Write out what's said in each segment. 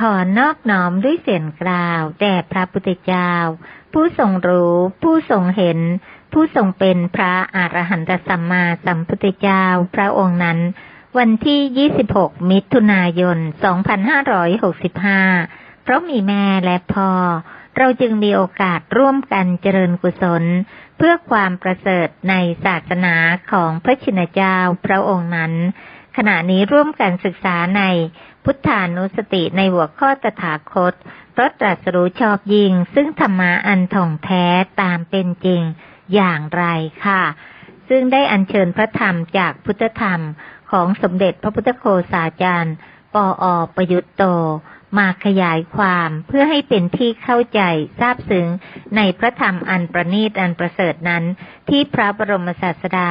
ขอนอบน้อมด้วยเสียงกล่าวแด่พระพุทธเจ้า ผู้ทรงรู้ ผู้ทรงเห็น ผู้ทรงเป็นพระอรหันตสัมมาสัมพุทธเจ้าพระองค์นั้น วันที่ 26 มิถุนายน 2565 เพราะมีแม่และพ่อ เราจึงมีโอกาสร่วมกันเจริญกุศล เพื่อความประเสริฐในศาสนาของพระชินเจ้าพระองค์นั้น ขณะนี้ร่วมกันศึกษาใน พุทธานุสติในหัวข้อตถาคตรถตรัสรู้ชอบยิ่งซึ่งธรรมะอันท่องแท้ตามเป็นจริงอย่างไรค่ะ ซึ่งได้อัญเชิญพระธรรมจากพุทธธรรมของสมเด็จพระพุทธโฆษาจารย์ ปออประยุตโต มาขยายความเพื่อให้เป็นที่เข้าใจทราบซึ้งในพระธรรมอันประณีตอันประเสริฐนั้น ที่พระบรมศาสดา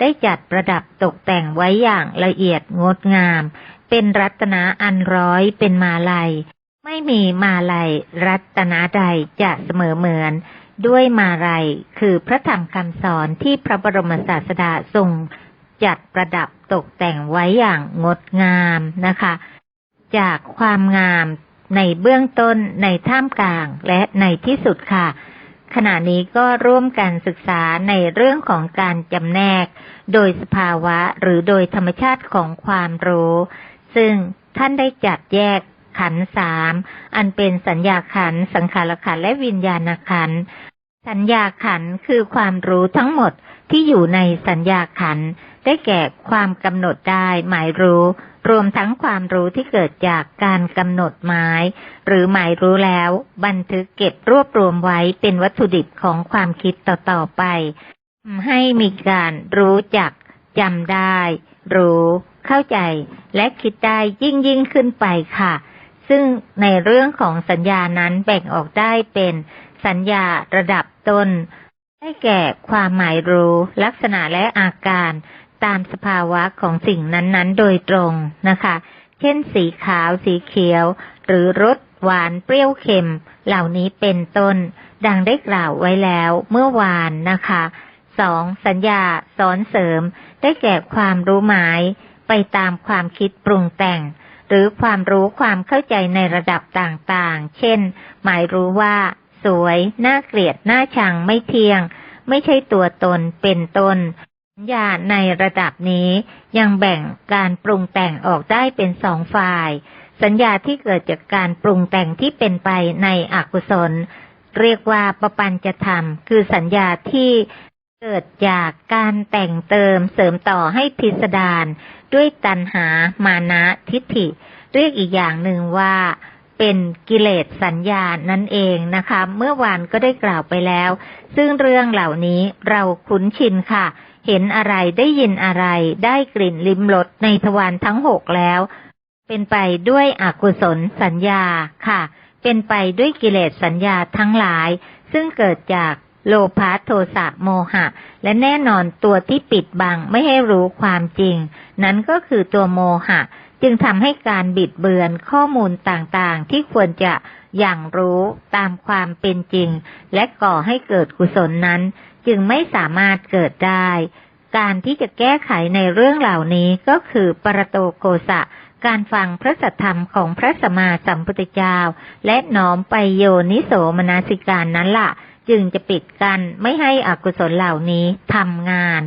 ได้จัดประดับตกแต่งไว้อย่างละเอียดงดงาม เป็นรัตนะอันร้อยเป็นมาลัย ไม่มีมาลัยรัตนะใดจะเสมอเหมือน ด้วยมาลัยคือพระธรรมคำสอนที่พระบรมศาสดาทรงจัดประดับตกแต่งไว้อย่างงดงามนะคะ จากความงามในเบื้องต้นในท่ามกลางและในที่สุดค่ะ ขณะนี้ก็ร่วมกันศึกษาในเรื่องของการจำแนก โดยสภาวะหรือโดยธรรมชาติของความรู้ ซึ่งท่านได้จัดแยกขันสามอันเป็นสัญญาขันสังขารขันและวิญญาณขันสัญญาขันคือความรู้ทั้งหมดที่อยู่ในสัญญาขันได้แก่ความกำหนดได้หมายรู้ รวมทั้งความรู้ที่เกิดจากการกำหนดหมาย หรือหมายรู้แล้ว บันทึกเก็บรวบรวมไว้เป็นวัตถุดิบของความคิดต่อๆไปให้มีการรู้จักจำได้ รู้ เข้าใจและคิดได้ยิ่งยิ่งขึ้นไปค่ะ ซึ่งในเรื่องของสัญญานั้นแบ่งออกได้เป็นสัญญาระดับต้น ได้แก่ความหมายรู้ ลักษณะและอาการตามสภาวะของสิ่งนั้นๆ โดยตรงนะคะ เช่น สีขาวสีเขียว หรือรสหวานเปรี้ยวเค็ม เหล่านี้เป็นต้น ดังได้กล่าวไว้แล้วเมื่อวานนะคะ สองสัญญาสอนเสริม ได้แก่ความรู้หมาย ไปตามความคิดปรุงแต่ง หรือความรู้ความเข้าใจในระดับต่างๆ เช่น หมายรู้ว่า สวย น่าเกลียด น่าชังไม่เที่ยง ไม่ใช่ตัวตนเป็นตนสัญญาในระดับนี้ยังแบ่งการปรุงแต่งออกได้เป็นสองฝ่าย สัญญาที่เกิดจากการปรุงแต่งที่เป็นไปในอกุศล เรียกว่าประปัญจะธรรม คือสัญญาที่ เกิดจากการแต่งเติมเสริมต่อให้พิสดารด้วยตัณหามานะทิฏฐิ เรียกอีกอย่างหนึ่งว่า เป็นกิเลสสัญญานั่นเองนะคะ เมื่อวานก็ได้กล่าวไปแล้ว ซึ่งเรื่องเหล่านี้เราคุ้นชินค่ะ เห็นอะไรได้ยินอะไรได้กลิ่นลิ้มรสในทวารทั้งหกแล้ว เป็นไปด้วยอกุศลสัญญาค่ะ เป็นไปด้วยกิเลสสัญญาทั้งหลาย ซึ่งเกิดจาก โลภะโทสะโมหะ และแน่นอนตัวที่ปิดบังไม่ให้รู้ความจริง นั้นก็คือตัวโมหะ จึงทำให้การบิดเบือนข้อมูลต่างๆ ที่ควรจะอย่างรู้ตามความเป็นจริง และก่อให้เกิดกุศลนั้น จึงไม่สามารถเกิดได้ การที่จะแก้ไขในเรื่องเหล่านี้ก็คือปรโตโกสะการฟังพระสัทธรรมของพระสมมาสัมพุทธเจ้า และน้อมไปโยนิโสมนสิการนั้นละ่ะ จึงจะปิดกันไม่ให้อกุศลเหล่านี้ทำงาน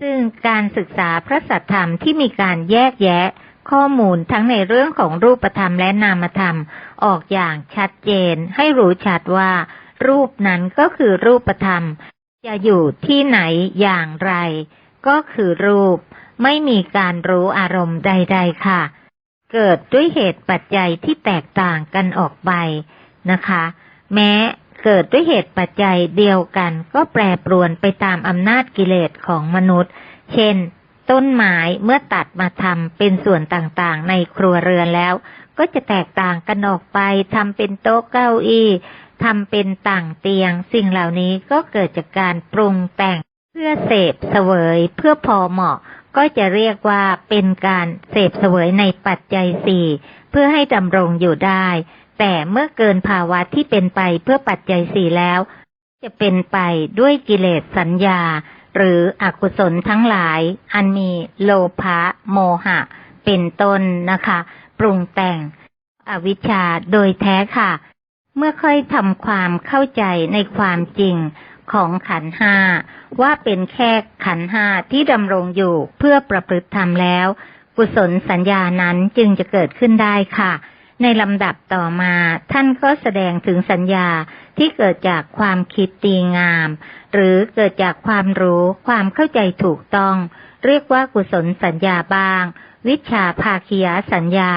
ซึ่งการศึกษาพระสัทธรรมที่มีการแยกแยะ ข้อมูลทั้งในเรื่องของรูปธรรมและนามธรรม ออกอย่างชัดเจน ให้รู้ชัดว่า รูปนั้นก็คือรูปธรรม จะอยู่ที่ไหนอย่างไร ก็คือรูป ไม่มีการรู้อารมณ์ใด ๆ ค่ะ เกิดด้วยเหตุปัจจัยที่แตกต่างกันออกไปนะคะ แม้ เกิดด้วยเหตุปัจจัยเดียวกัน ก็แปรปรวนไปตามอำนาจกิเลสของมนุษย์ เช่น ต้นไม้เมื่อตัดมาทำเป็นส่วนต่างๆ ในครัวเรือนแล้ว ก็จะแตกต่างกันออกไปทำเป็นโต๊ะเก้าอี้ทำเป็นต่างเตียง สิ่งเหล่านี้ก็เกิดจากการปรุงแต่งเพื่อเสพเสวยเพื่อพอเหมาะ ก็จะเรียกว่าเป็นการเสพเสวยในปัจจัยสี่เพื่อให้ดำรงอยู่ได้ แต่เมื่อเกินภาวะที่เป็นไปเพื่อปัจจัยสี่แล้ว จะเป็นไปด้วยกิเลสสัญญา หรืออกุศลทั้งหลาย อันมีโลภะโมหะ เป็นต้นนะคะ ปรุงแต่งอวิชชาโดยแท้ค่ะ เมื่อค่อยทำความเข้าใจในความจริงของขันห้าว่าเป็นแค่ขันห้าที่ดำรงอยู่เพื่อประพฤติธรรมแล้ว กุศลสัญญานั้นจึงจะเกิดขึ้นได้ค่ะ ในลำดับต่อมาท่านก็แสดงถึงสัญญาที่เกิดจากความคิดตีงาม หรือเกิดจากความรู้ความเข้าใจถูกต้อง เรียกว่ากุศลสัญญาบ้าง วิชาภาคียสัญญา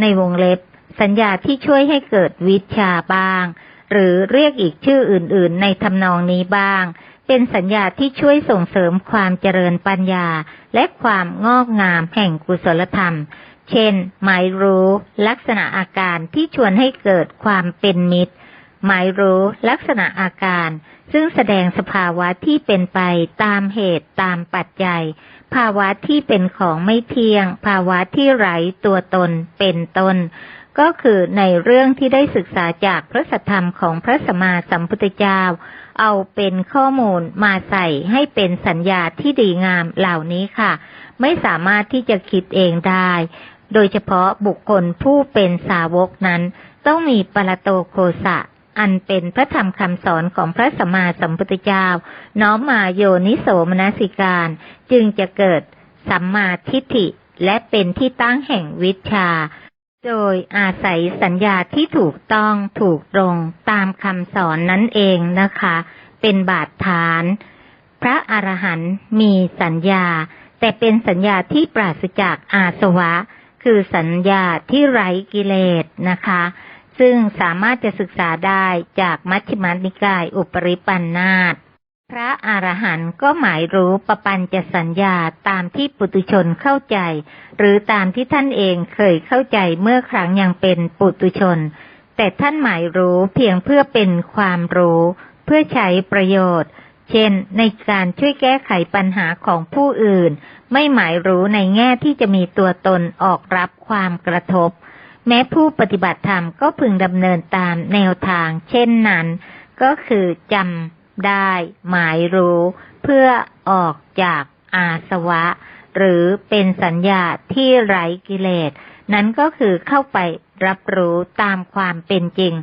ในวงเล็บ สัญญาที่ช่วยให้เกิดวิชาบ้าง หรือเรียกอีกชื่ออื่น ๆ ในทำนองนี้บ้าง เป็นสัญญาที่ช่วยส่งเสริมความเจริญปัญญา และความงอกงามแห่งกุศลธรรม เช่น หมายรู้ลักษณะอาการที่ชวนให้เกิดความเป็นมิตร หมายรู้ลักษณะอาการ ซึ่งแสดงสภาวะที่เป็นไปตามเหตุตามปัจจัย ภาวะที่เป็นของไม่เที่ยง ภาวะที่ไร้ตัวตนเป็นต้นก็คือในเรื่องที่ได้ศึกษาจากพระสัทธรรมของพระสมมาสัมพุทธเจ้า เอาเป็นข้อมูลมาใส่ให้เป็นสัญญาที่ดีงามเหล่านี้ค่ะ ไม่สามารถที่จะคิดเองได้ โดยเฉพาะบุคคลผู้เป็นสาวกนั้น ต้องมีปรโตโคสะ อันเป็นพระธรรมคำสอนของพระสัมมาสัมพุทธเจ้า น้อมมาโยนิโสมนสิการ จึงจะเกิดสัมมาทิฏฐิและเป็นที่ตั้งแห่งวิชา โดยอาศัยสัญญาที่ถูกต้องถูกตรงตามคำสอนนั่นเองนะคะ เป็นบาดฐาน พระอรหันต์มีสัญญา แต่เป็นสัญญาที่ปราศจากอาสวะ คือสัญญาที่ไร้กิเลสนะคะ ซึ่งสามารถจะศึกษาได้จากมัชฌิมานิกายอุปริปันธาตพระอรหันต์ก็หมายรู้ประปัญจะสัญญาตามที่ปุตุชนเข้าใจ หรือตามที่ท่านเองเคยเข้าใจเมื่อครั้งยังเป็นปุตุชน แต่ท่านหมายรู้เพียงเพื่อเป็นความรู้ เพื่อใช้ประโยชน์ เช่น ในการช่วยแก้ไขปัญหาของผู้อื่น ไม่หมายรู้ในแง่ที่จะมีตัวตนออกรับความกระทบ แม้ผู้ปฏิบัติธรรมก็พึงดำเนินตามแนวทาง เช่นนั้น ก็คือจำได้ หมายรู้ เพื่อออกจากอาสวะ หรือเป็นสัญญาที่ไร้กิเลส นั้นก็คือเข้าไปรับรู้ตามความเป็นจริง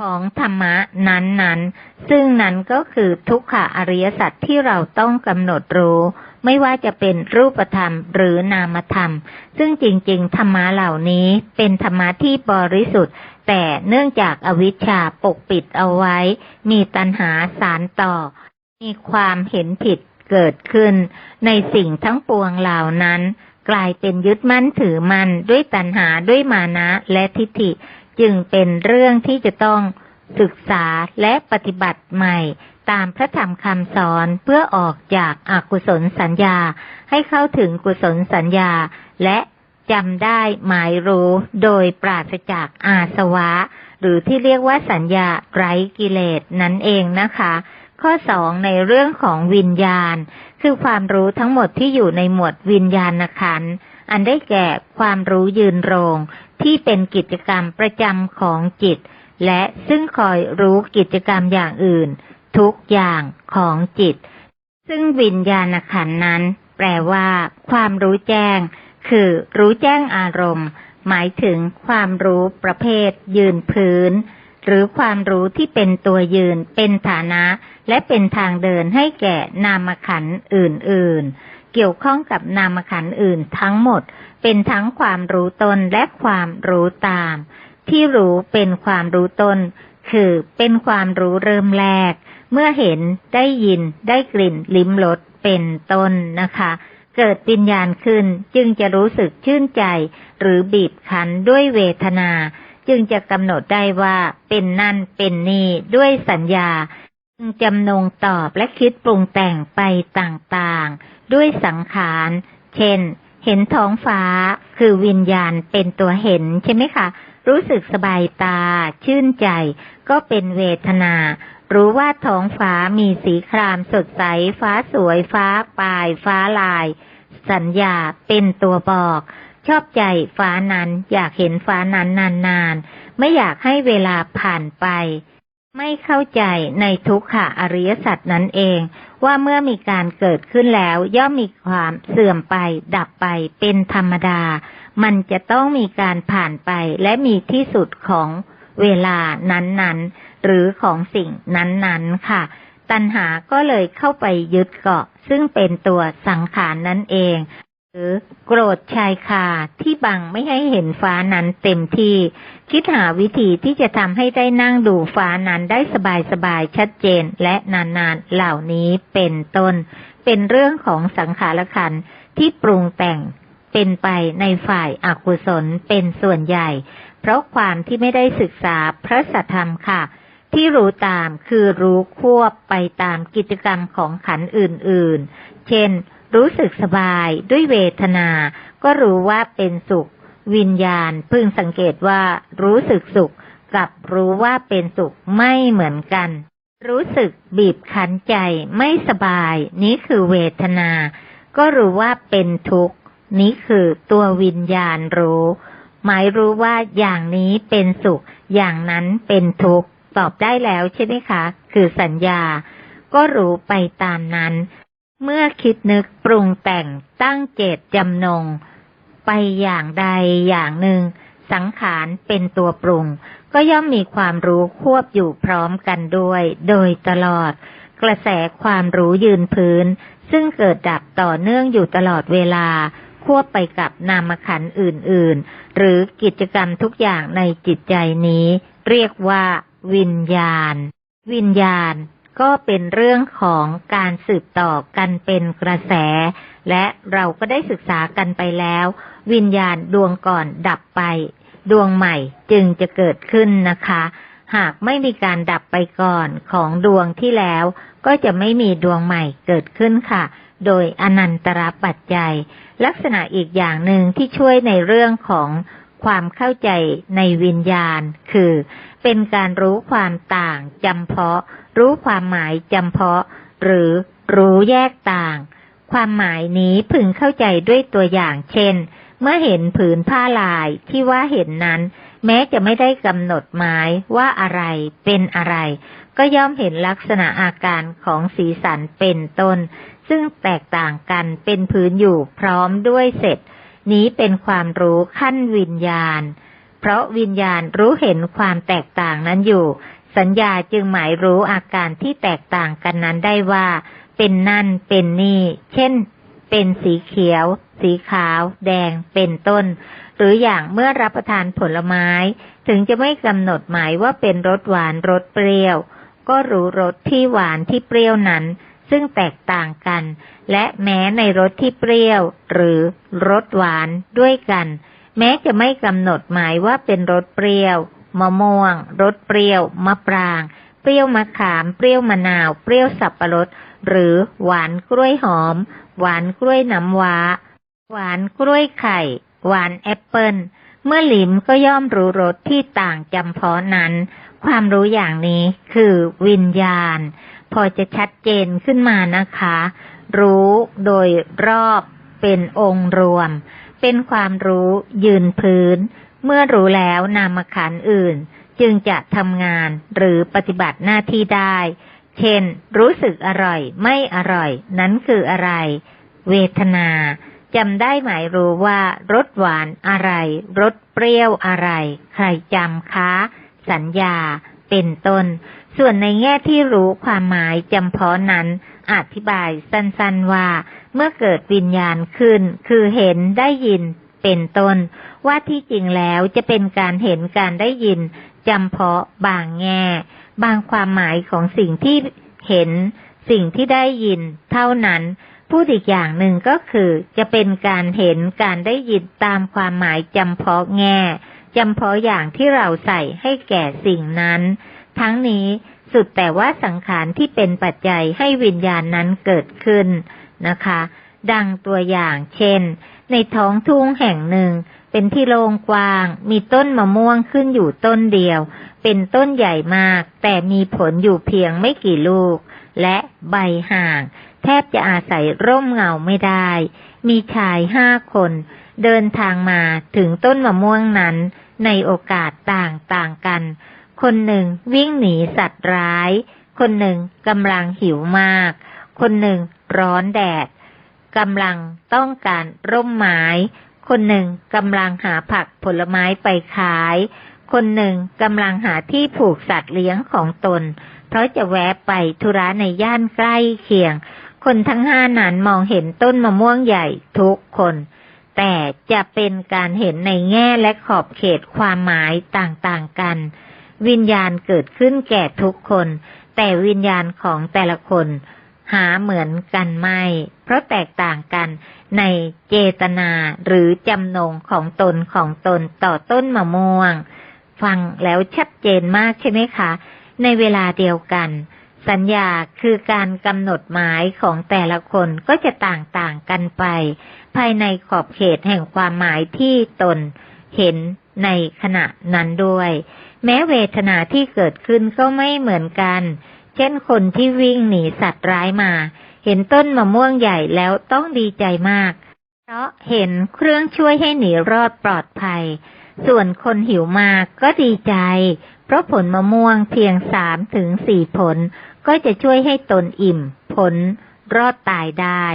ของธรรมะนั้นๆ ซึ่งนั้นก็คือทุกขอริยสัจที่เราต้องกำหนดรู้ ไม่ว่าจะเป็นรูปธรรมหรือนามธรรม ซึ่งจริงๆ ธรรมะเหล่านี้เป็นธรรมะที่บริสุทธิ์ แต่เนื่องจากอวิชชาปกปิดเอาไว้ มีตัณหาสารต่อ มีความเห็นผิดเกิดขึ้น ในสิ่งทั้งปวงเหล่านั้น กลายเป็นยึดมั่นถือมั่นด้วยตัณหาด้วยมานะและทิฏฐิ จึงเป็นเรื่องที่จะต้องศึกษาและปฏิบัติใหม่ตามพระธรรมคำสอนเพื่อออกจากอากุศลสัญญา ให้เข้าถึงกุศลสัญญา และจำได้หมายรู้โดยปราศจากอาสวะ หรือที่เรียกว่าสัญญาไร้กิเลสนั่นเองนะคะ ข้อสองในเรื่องของวิญญาณ คือความรู้ทั้งหมดที่อยู่ในหมวดวิญญาณขันธ์ อันได้แก่ความรู้ยืนโรง ที่เป็นกิจกรรมประจำของจิต และซึ่งคอยรู้กิจกรรมอย่างอื่น ทุกอย่างของจิต ซึ่งวิญญาณขันนั้น แปลว่า ความรู้แจ้ง คือรู้แจ้งอารมณ์ หมายถึงความรู้ประเภท ยืนพื้น หรือความรู้ที่เป็นตัวยืน เป็นฐานะ และเป็นทางเดินให้แก่นามขันอื่นๆ เกี่ยวข้องกับนามขันธ์อื่นทั้งหมด เป็นทั้งความรู้ตนและความรู้ตาม ที่รู้เป็นความรู้ตน คือเป็นความรู้เริ่มแรก เมื่อเห็นได้ยินได้กลิ่นลิ้มรสเป็นต้นนะคะเกิดวิญญาณขึ้นจึงจะรู้สึกชื่นใจ หรือบีบคั้นด้วยเวทนา จึงจะกำหนดได้ว่าเป็นนั่นเป็นนี่ด้วยสัญญา จำนงตอบและคิดปรุงแต่งไปต่างๆ ด้วยสังขาร เช่น เห็นท้องฟ้า คือวิญญาณเป็นตัวเห็นใช่ไหมคะ รู้สึกสบายตา ชื่นใจ ก็เป็นเวทนา รู้ว่าท้องฟ้ามีสีครามสดใส ฟ้าสวย ฟ้าปลาย ฟ้าลาย สัญญาเป็นตัวบอก ชอบใจฟ้านั้น อยากเห็นฟ้านั้นนานๆ ไม่อยากให้เวลาผ่านไป ไม่เข้าใจในทุกขะอริยสัจนั้นเอง ว่าเมื่อมีการเกิดขึ้นแล้วย่อมมีความเสื่อมไป ดับไปเป็นธรรมดา มันจะต้องมีการผ่านไปและมีที่สุดของเวลานั้นๆ หรือของสิ่งนั้นๆค่ะ ตัณหาก็เลยเข้าไปยึดเกาะ ซึ่งเป็นตัวสังขารนั่นเอง หรือโกรธชายคาที่บังไม่ให้เห็นฟ้านั้นเต็มที่ คิดหาวิธีที่จะทำให้ได้นั่งดูฟ้านั้นได้สบายๆชัดเจนและนานๆเหล่านี้เป็นต้น เป็นเรื่องของสังขารขันที่ปรุงแต่งเป็นไปในฝ่ายอากุศลเป็นส่วนใหญ่ เพราะความที่ไม่ได้ศึกษาพระสัทธรรมค่ะ ที่รู้ตามคือรู้ควบไปตามกิจกรรมของขันอื่นๆ เช่น รู้สึกสบายด้วยเวทนา ก็รู้ว่าเป็นสุข วิญญาณพึงสังเกตว่า รู้สึกสุข กับรู้ว่าเป็นสุขไม่เหมือนกัน รู้สึกบีบคั้นใจไม่สบาย นี้คือเวทนา ก็รู้ว่าเป็นทุกข์ นี้คือตัววิญญาณรู้ หมายรู้ว่าอย่างนี้เป็นสุข อย่างนั้นเป็นทุกข์ตอบได้แล้วใช่ไหมคะ คือสัญญา ก็รู้ไปตามนั้น เมื่อคิดนึกปรุงแต่งตั้งเจตจำนง ไปอย่างใดอย่างหนึ่ง สังขารเป็นตัวปรุง ก็ย่อมมีความรู้ควบอยู่พร้อมกันด้วย โดยตลอด กระแสความรู้ยืนพื้น ซึ่งเกิดดับต่อเนื่องอยู่ตลอดเวลา ควบไปกับนามขันอื่น ๆ หรือกิจกรรมทุกอย่างในจิตใจนี้ เรียกว่า วิญญาณ วิญญาณ ก็เป็นเรื่องของการสืบต่อกันเป็นกระแส และเราก็ได้ศึกษากันไปแล้ว วิญญาณดวงก่อนดับไป ดวงใหม่จึงจะเกิดขึ้นนะคะ หากไม่มีการดับไปก่อนของดวงที่แล้ว ก็จะไม่มีดวงใหม่เกิดขึ้นค่ะ โดยอนันตรปัจจัย ลักษณะอีกอย่างหนึ่งที่ช่วยในเรื่องของความเข้าใจในวิญญาณ คือ เป็นการรู้ความต่างจำเพาะ รู้ความหมายจำเพาะ หรือรู้แยกต่าง ความหมายนี้พึงเข้าใจด้วยตัวอย่างเช่น เมื่อเห็นผืนผ้าลายที่ว่าเห็นนั้น แม้จะไม่ได้กำหนดหมายว่าอะไรเป็นอะไร ก็ย่อมเห็นลักษณะอาการของสีสันเป็นต้น ซึ่งแตกต่างกันเป็นพื้นอยู่พร้อมด้วยเสร็จ นี้เป็นความรู้ขั้นวิญญาณ เพราะวิญญาณรู้เห็นความแตกต่างนั้นอยู่ สัญญาจึงหมายรู้อาการที่แตกต่างกันนั้นได้ว่า เป็นนั่นเป็นนี่ เช่น เป็นสีเขียว สีขาว แดง เป็นต้น หรืออย่างเมื่อรับประทานผลไม้ ถึงจะไม่กำหนดหมายว่าเป็นรสหวานรสเปรี้ยว ก็รู้รสที่หวานที่เปรี้ยวนั้น ซึ่งแตกต่างกัน และแม้ในรสที่เปรี้ยว หรือรสหวานด้วยกัน แม้จะไม่กำหนดหมายว่าเป็นรสเปรี้ยว มะม่วง รสเปรี้ยว มะปราง เปรี้ยวมะขาม เปรี้ยวมะนาว เปรี้ยวสับปะรด หรือหวานกล้วยหอม หวานกล้วยน้ำว้า หวานกล้วยไข่ หวานแอปเปิลเมื่อหลิมก็ย่อมรู้รสที่ต่างจำเพาะนั้น ความรู้อย่างนี้คือวิญญาณ พอจะชัดเจนขึ้นมานะคะ รู้โดยรอบเป็นองค์รวม เป็นความรู้ยืนพื้น เมื่อรู้แล้วนามขันอื่น จึงจะทำงานหรือปฏิบัติหน้าที่ได้ เช่น รู้สึกอร่อยไม่อร่อย นั้นคืออะไร เวทนาจำได้หมายรู้ว่ารสหวานอะไรรสเปรี้ยวอะไร ใครจำคะ สัญญา เป็นต้น ส่วนในแง่ที่รู้ความหมายจำเพาะนั้น อธิบายสั้นๆว่า เมื่อเกิดวิญญาณขึ้น คือเห็นได้ยิน เป็นต้น ว่าที่จริงแล้วจะเป็นการเห็นการได้ยินจำเพาะบางแง่ บางความหมายของสิ่งที่เห็น สิ่งที่ได้ยิน เท่านั้นพูดอีกอย่างหนึ่งก็คือ จะเป็นการเห็นการได้ยินตามความหมายจำเพาะแง่จำเพาะอย่างที่เราใส่ให้แก่สิ่งนั้น ทั้งนี้สุดแต่ว่าสังขารที่เป็นปัจจัยให้วิญญาณนั้นเกิดขึ้นนะคะ ดังตัวอย่างเช่น ในท้องทุ่งแห่งหนึ่ง เป็นที่โล่งกว้าง มีต้นมะม่วงขึ้นอยู่ต้นเดียว เป็นต้นใหญ่มาก แต่มีผลอยู่เพียงไม่กี่ลูก และใบห่าง แทบจะอาศัยร่มเงาไม่ได้ มีชายห้าคน เดินทางมาถึงต้นมะม่วงนั้น ในโอกาสต่างๆกัน คนหนึ่งวิ่งหนีสัตว์ร้าย คนหนึ่งกำลังหิวมาก คนหนึ่งร้อนแดด กำลังต้องการร่มไม้ คนหนึ่งกำลังหาผักผลไม้ไปขาย คนหนึ่งกำลังหาที่ผูกสัตว์เลี้ยงของตน เพราะจะแวะไปธุระในย่านใกล้เคียง คนทั้งห้านั้นมองเห็นต้นมะม่วงใหญ่ทุกคน แต่จะเป็นการเห็นในแง่และขอบเขตความหมายต่างๆกัน วิญญาณเกิดขึ้นแก่ทุกคน แต่วิญญาณของแต่ละคน หาเหมือนกันไม่ เพราะแตกต่างกันในเจตนาหรือจำนงของตนของตนต่อต้นมะม่วง ฟังแล้วชัดเจนมากใช่ไหมคะ ในเวลาเดียวกัน สัญญาคือการกำหนดหมายของแต่ละคนก็จะต่างๆกันไป ภายในขอบเขตแห่งความหมายที่ตนเห็นในขณะนั้นด้วย แม้เวทนาที่เกิดขึ้นก็ไม่เหมือนกัน เช่นคนที่วิ่งหนีสัตว์ร้ายมา เห็นต้นมะม่วงใหญ่แล้วต้องดีใจมาก เพราะเห็นเครื่องช่วยให้หนีรอดปลอดภัย ส่วนคนหิวมากก็ดีใจ เพราะผลมะม่วงเพียงสามถึงสี่ผล ก็จะช่วยให้ตนอิ่ม ผล รอดตายได้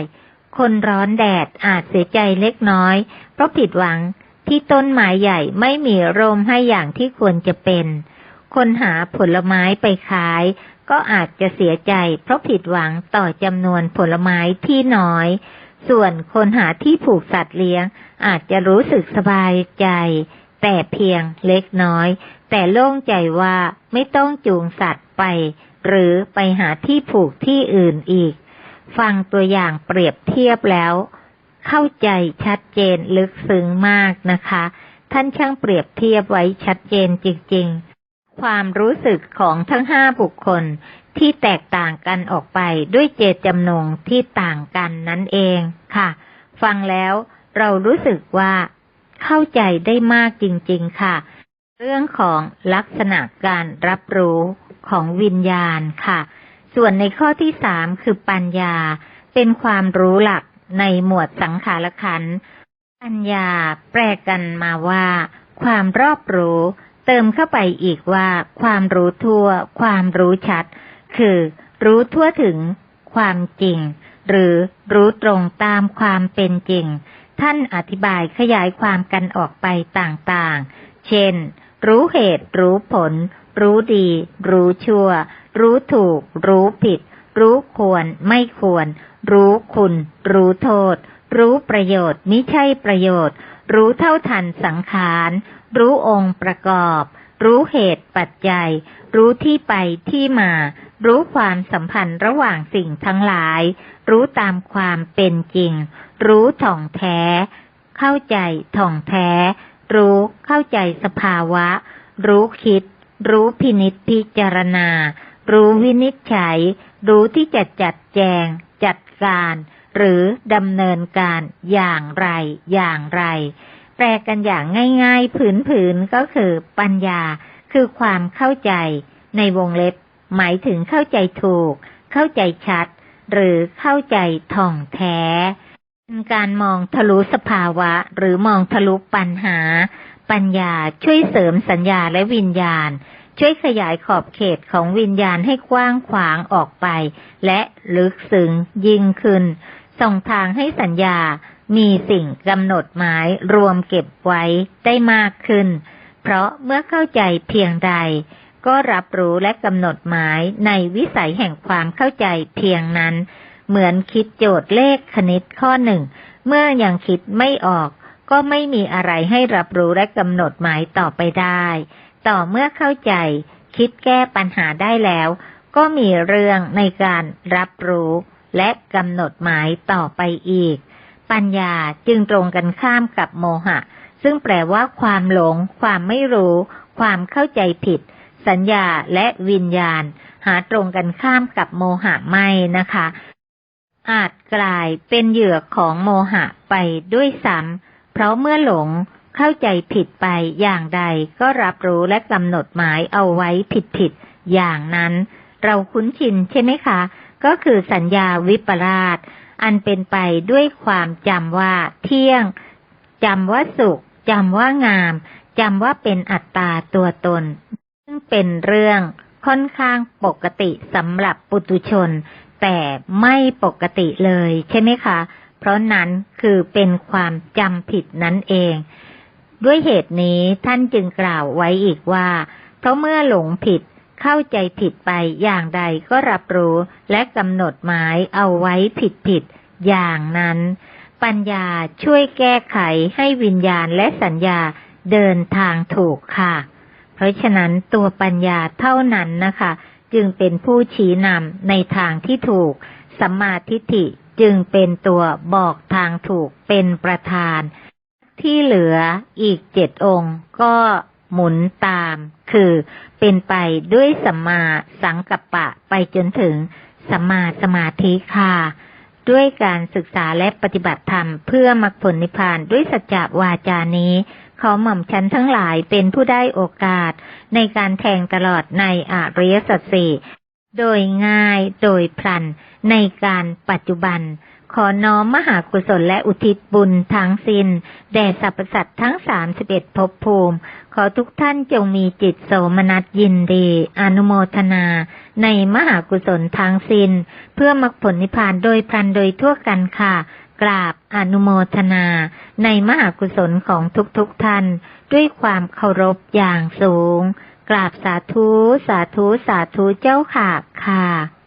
คนร้อนแดดอาจเสียใจเล็กน้อย เพราะผิดหวังที่ต้นไม้ใหญ่ไม่มีร่มให้อย่างที่ควรจะเป็น คนหาผลไม้ไปขาย ก็อาจจะเสียใจ เพราะผิดหวังต่อจำนวนผลไม้ที่น้อย ส่วนคนหาที่ผูกสัตว์เลี้ยง อาจจะรู้สึกสบายใจ แต่เพียงเล็กน้อย แต่โล่งใจว่าไม่ต้องจูงสัตว์ไป หรือไปหาที่ผูกที่อื่นอีก ฟังตัวอย่างเปรียบเทียบแล้ว เข้าใจชัดเจนลึกซึ้งมากนะคะ ท่านช่างเปรียบเทียบไว้ชัดเจนจริงๆ ความรู้สึกของทั้งห้าบุคคลที่แตกต่างกันออกไปด้วยเจตจำนงที่ต่างกันนั่นเองค่ะ ฟังแล้วเรารู้สึกว่าเข้าใจได้มากจริง ๆ ค่ะ เรื่องของลักษณะการรับรู้ของวิญญาณค่ะ ส่วนในข้อที่สามคือปัญญา เป็นความรู้หลักในหมวดสังขารขัน ปัญญาแปลกันมาว่า ความรอบรู้ เติมเข้าไปอีกว่า ความรู้ทั่ว ความรู้ชัด คือ รู้ทั่วถึง ความจริง หรือรู้ตรงตามความเป็นจริง ท่านอธิบายขยายความกันออกไปต่างๆ เช่น รู้เหตุ รู้ผล รู้ดี รู้ชั่ว รู้ถูก รู้ผิด รู้ควร ไม่ควร รู้คุณ รู้โทษ รู้ประโยชน์ มิใช่ประโยชน์ รู้เท่าทันสังขาร รู้องค์ประกอบ รู้เหตุปัจจัย รู้ที่ไปที่มา รู้ความสัมพันธ์ระหว่างสิ่งทั้งหลาย รู้ตามความเป็นจริง รู้ถ่องแท้ เข้าใจถ่องแท้ รู้เข้าใจสภาวะ รู้คิด รู้พินิจพิจารณา รู้วินิจฉัย รู้ที่จะจัดแจง จัดการ หรือดำเนินการอย่างไรอย่างไร แปลกันอย่างง่ายๆ ผืนๆ ก็คือปัญญา คือความเข้าใจ ในวงเล็บ หมายถึงเข้าใจถูก เข้าใจชัด หรือเข้าใจท่องแท้เป็นการมองทะลุสภาวะ หรือมองทะลุปัญหา ปัญญาช่วยเสริมสัญญาและวิญญาณ ช่วยขยายขอบเขตของวิญญาณให้กว้างขวางออกไป และลึกซึ้งยิ่งขึ้น ส่งทางให้สัญญา มีสิ่งกำหนดหมายรวมเก็บไว้ได้มากขึ้น เพราะเมื่อเข้าใจเพียงใด ก็รับรู้และกำหนดหมายในวิสัยแห่งความเข้าใจเพียงนั้น เหมือนคิดโจทย์เลขคณิตข้อหนึ่ง เมื่อยังคิดไม่ออก ก็ไม่มีอะไรให้รับรู้และกำหนดหมายต่อไปได้ ต่อเมื่อเข้าใจ คิดแก้ปัญหาได้แล้ว ก็มีเรื่องในการรับรู้และกำหนดหมายต่อไปอีก ปัญญาจึงตรงกันข้ามกับโมหะ ซึ่งแปลว่าความหลง ความไม่รู้ ความเข้าใจผิด สัญญาและวิญญาณ หาตรงกันข้ามกับโมหะไม่นะคะ อาจกลายเป็นเหยื่อของโมหะไปด้วยซ้ำเพราะเมื่อหลงเข้าใจผิดไปอย่างใดก็รับรู้และกำหนดหมายเอาไว้ผิดๆอย่างนั้น เราคุ้นชินใช่ไหมคะ ก็คือสัญญาวิปลาส อันเป็นไปด้วยความจำว่าเที่ยงจำว่าสุขจำว่างามจำว่าเป็นอัตตาตัวตน ซึ่งเป็นเรื่องค่อนข้างปกติสำหรับปุตุชน แต่ไม่ปกติเลยใช่ไหมคะ เพราะนั้นคือเป็นความจำผิดนั่นเอง ด้วยเหตุนี้ท่านจึงกล่าวไว้อีกว่า เพราะเมื่อหลงผิด เข้าใจผิดไปอย่างใดก็รับรู้และกำหนดหมายเอาไว้ผิดผิดอย่างนั้น ปัญญาช่วยแก้ไขให้วิญญาณและสัญญาเดินทางถูกค่ะ เพราะฉะนั้นตัวปัญญาเท่านั้นนะคะ จึงเป็นผู้ชี้นำในทางที่ถูกสัมมาทิฏฐิจึงเป็นตัวบอกทางถูกเป็นประธาน ที่เหลืออีกเจ็ดองค์ก็ หมุนตาม คือเป็นไปด้วยสัมมาสังกัปปะไปจนถึงสัมมาสมาธิค่ะ ด้วยการศึกษาและปฏิบัติธรรมเพื่อมรรคผลนิพพานด้วยสัจจะวาจานี้ขอหม่อมฉันทั้งหลายเป็นผู้ได้โอกาสในการแทงตลอดในอริยสัจสี่โดยง่ายโดยพลันในการปัจจุบัน ขอน้อมมหากุศลและอุทิศบุญทั้งสิน้นแด่สรรพสัตว์ทั้งสามสิบเอ็ดภพภูมิ ขอทุกท่านจงมีจิตโสมนัสยินดี อนุโมทนา ในมหากุศลทั้งสิน้น เพื่อมรรคผลนิพพานโดยพลันโดยทั่วกันค่ะ กราบอนุโมทนา ในมหากุศลของทุกๆทท่าน ด้วยความเคารพอย่างสูง กราบสาธุ สาธุ สาธุเจ้าค่ะค่ะ